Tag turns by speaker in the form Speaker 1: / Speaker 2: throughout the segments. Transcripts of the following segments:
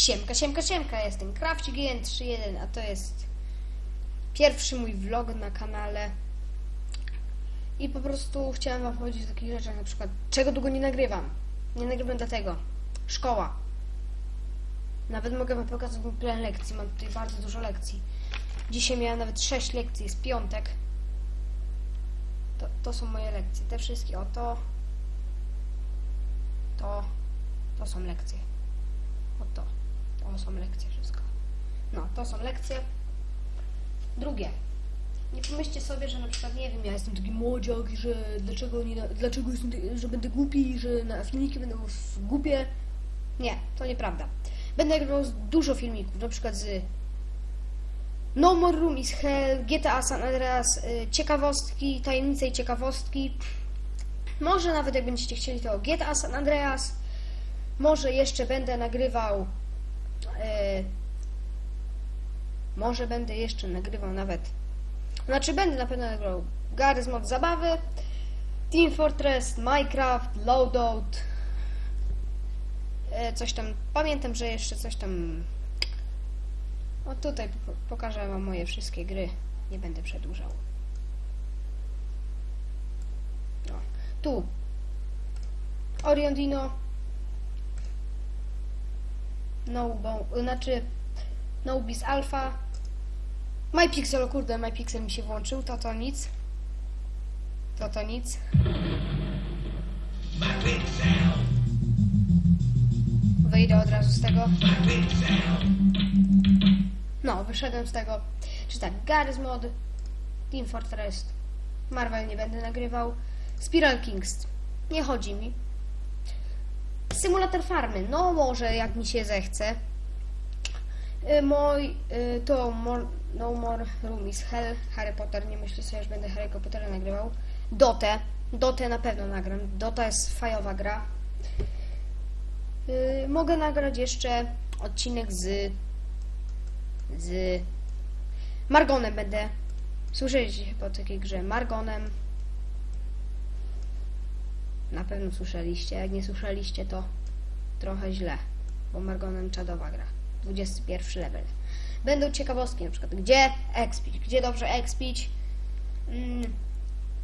Speaker 1: Siemka, siemka, siemka, jestem KrawcikGN31, a to jest pierwszy mój vlog na kanale. I po prostu chciałem wam powiedzieć o takich rzeczach, na przykład czego długo nie nagrywam. Nie nagrywam dlatego. Szkoła. Nawet mogę wam pokazać mój plan lekcji, mam tutaj bardzo dużo lekcji. Dzisiaj miałem nawet 6 lekcji, jest piątek. To, to są moje lekcje, te wszystkie, o to, to, to są lekcje. O to. To są lekcje wszystko. No, to są lekcje. Drugie. Nie pomyślcie sobie, że na przykład, nie wiem, ja jestem taki młodziak, że dlaczego, nie, dlaczego jestem, że będę głupi, że na filmiki będą głupie. Nie, to nieprawda. Będę nagrywał dużo filmików, na przykład z No More Room is Hell, GTA San Andreas, y, ciekawostki, tajemnice i ciekawostki. Może nawet jak będziecie chcieli to GTA San Andreas. Może jeszcze będę nagrywał. E, może będę jeszcze nagrywał nawet. Znaczy będę na pewno nagrywał Garry's Mod Zabawy, Team Fortress, Minecraft, Loadout. E, coś tam. Pamiętam, że jeszcze coś tam. O tutaj po- pokażę wam moje wszystkie gry. Nie będę przedłużał. No. Tu. Oriondino. No, bo, znaczy Nobis Alpha. MyPixel, o kurde, MyPixel mi się włączył, to to nic. To to nic. Wyjdę od razu z tego. No, wyszedłem z tego. Czy tak, Garry's Mod, Team Fortress, Marvel nie będę nagrywał, Spiral Kings, nie chodzi mi. Symulator farmy, no może jak mi się zechce. Y, Mój, y, to more, No More Room is Hell, Harry Potter, nie myślę sobie, że będę Harry Pottera nagrywał. Dotę, Dotę na pewno nagram, Dota jest fajowa gra. Y, mogę nagrać jeszcze odcinek z z Margonem będę. Słyszeliście chyba o takiej grze Margonem. Na pewno słyszeliście. Jak nie słyszeliście, to trochę źle, bo Margonem czadowa gra. 21 level. Będą ciekawostki, na przykład gdzie expić, gdzie dobrze expić, mm,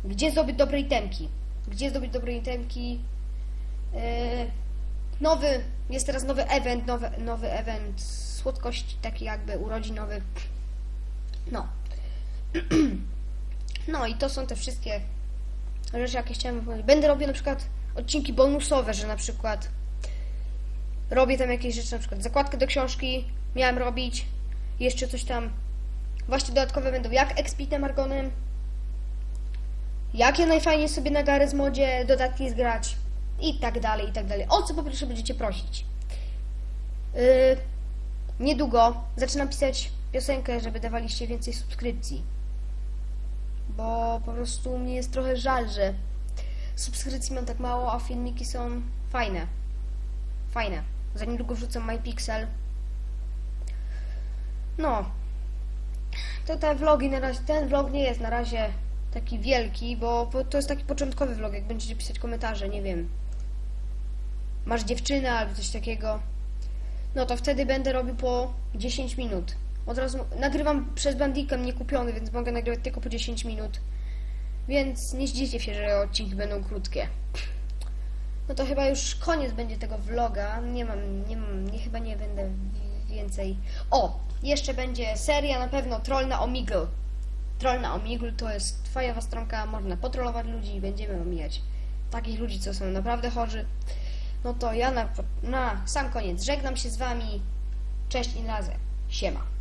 Speaker 1: gdzie zdobyć dobre itemki, gdzie zdobyć dobre itemki. Yy, nowy, jest teraz nowy event, nowy, nowy event słodkości, taki jakby urodzinowy. No. No i to są te wszystkie rzeczy, jakie chciałem powiedzieć. Będę robił na przykład odcinki bonusowe, że na przykład robię tam jakieś rzeczy, na przykład zakładkę do książki miałem robić, jeszcze coś tam. Właśnie dodatkowe będą jak Expitem Argonem, jak ja najfajniej sobie na Garry's Modzie dodatki zgrać i tak dalej, i tak dalej. O co po pierwsze będziecie prosić? Yy, niedługo zaczynam pisać piosenkę, żeby dawaliście więcej subskrypcji. Bo po prostu mnie jest trochę żal, że subskrypcji mam tak mało, a filmiki są fajne. Fajne. Za niedługo wrzucę MyPixel. No. To te vlogi na razie, ten vlog nie jest na razie taki wielki, bo to jest taki początkowy vlog, jak będziecie pisać komentarze, nie wiem. Masz dziewczynę albo coś takiego. No to wtedy będę robił po 10 minut. Od razu nagrywam przez Bandicam nie kupiony, więc mogę nagrywać tylko po 10 minut. Więc nie zdziwcie się, że odcinki będą krótkie. No to chyba już koniec będzie tego vloga. Nie mam, nie mam, nie, chyba nie będę wi- więcej. O! Jeszcze będzie seria na pewno Troll na Omegle. Troll na Omegle to jest fajowa stronka, można potrolować ludzi i będziemy omijać takich ludzi, co są naprawdę chorzy. No to ja na, na sam koniec żegnam się z wami. Cześć i razem. Siema.